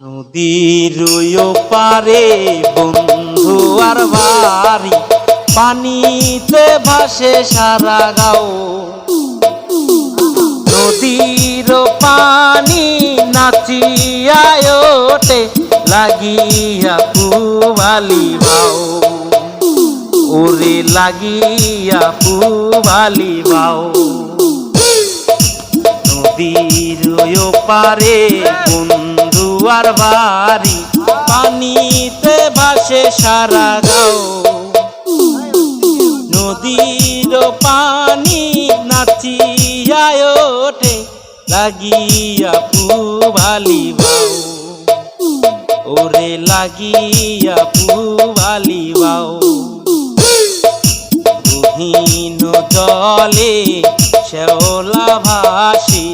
নদীর পারে বন্ধু আর বাড়ি। পানিতে ভাসে সারা গাও। নদীর পানি নাচিয়ায় ওঠে, লাগিয়া পুবালি বাও। ওরে লাগিয়া পুবালি বাও। নদীর পারে বন্ধু আর বাড়ি, পানিতে ভাসে সারা গাও। নদীর পানি নাচিয়ায় ওঠে, লাগিয়া পুবালি বাও ওরে লাগিয়া পুবালি বাও গহীন জলে শ্যাওলা ভাসে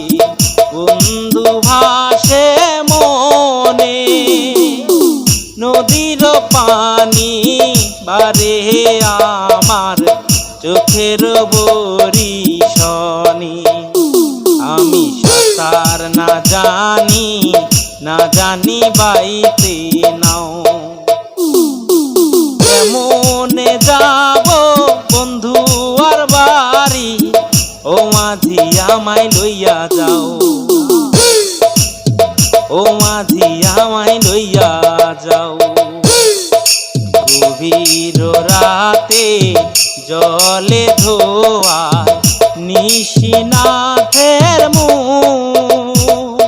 নদীর পানি বারে আমার চোখের বরি শনি আমি সাঁতার না জানি না জানি বাইতে নাও। কেমনে যাব বন্ধু আর বাড়ি? ও মাঝি আমায় লইয়া যাও। ও মাঝি, আমায় লইয়া যাও। গভীর রাতে জলে ধোয়া নিশিনাথের মুখ।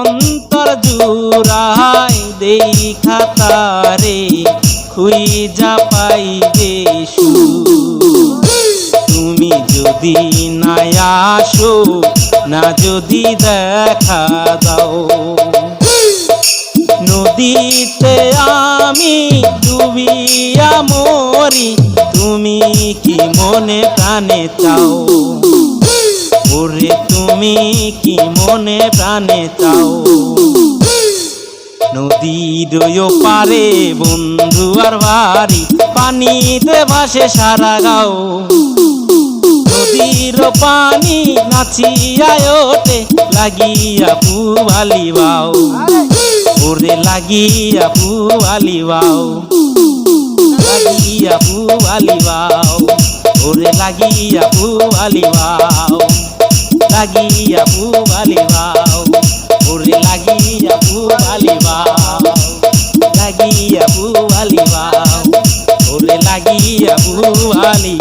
অন্তর জুড়াই দেই খাতারে খুইজা পাইবে তুমি যদি না আসো না যদি দেখা দাও। নদীতে আমি ডুবিয়া মরি, তুমি কি মনে প্রাণে চাও? ওরে, তুমি কি মনে প্রাণে চাও? নদীর পারে বন্ধু আর বাড়ি, পানিতে ভাসে সারা গাও। নদীর পানি নাচিয়ায় ওঠে, লাগিয়া পুবালি বাও। ওরে লাগিয়া পুবালি বাও, লাগিয়া পুবালি বাও। ওরে লাগিয়া পুবালি বাও, লাগিয়া পুবালি বাও। ওরে লাগিয়া পুবালি বাও, লাগিয়া পুবালি বাও। ওরে লাগিয়া পুবালি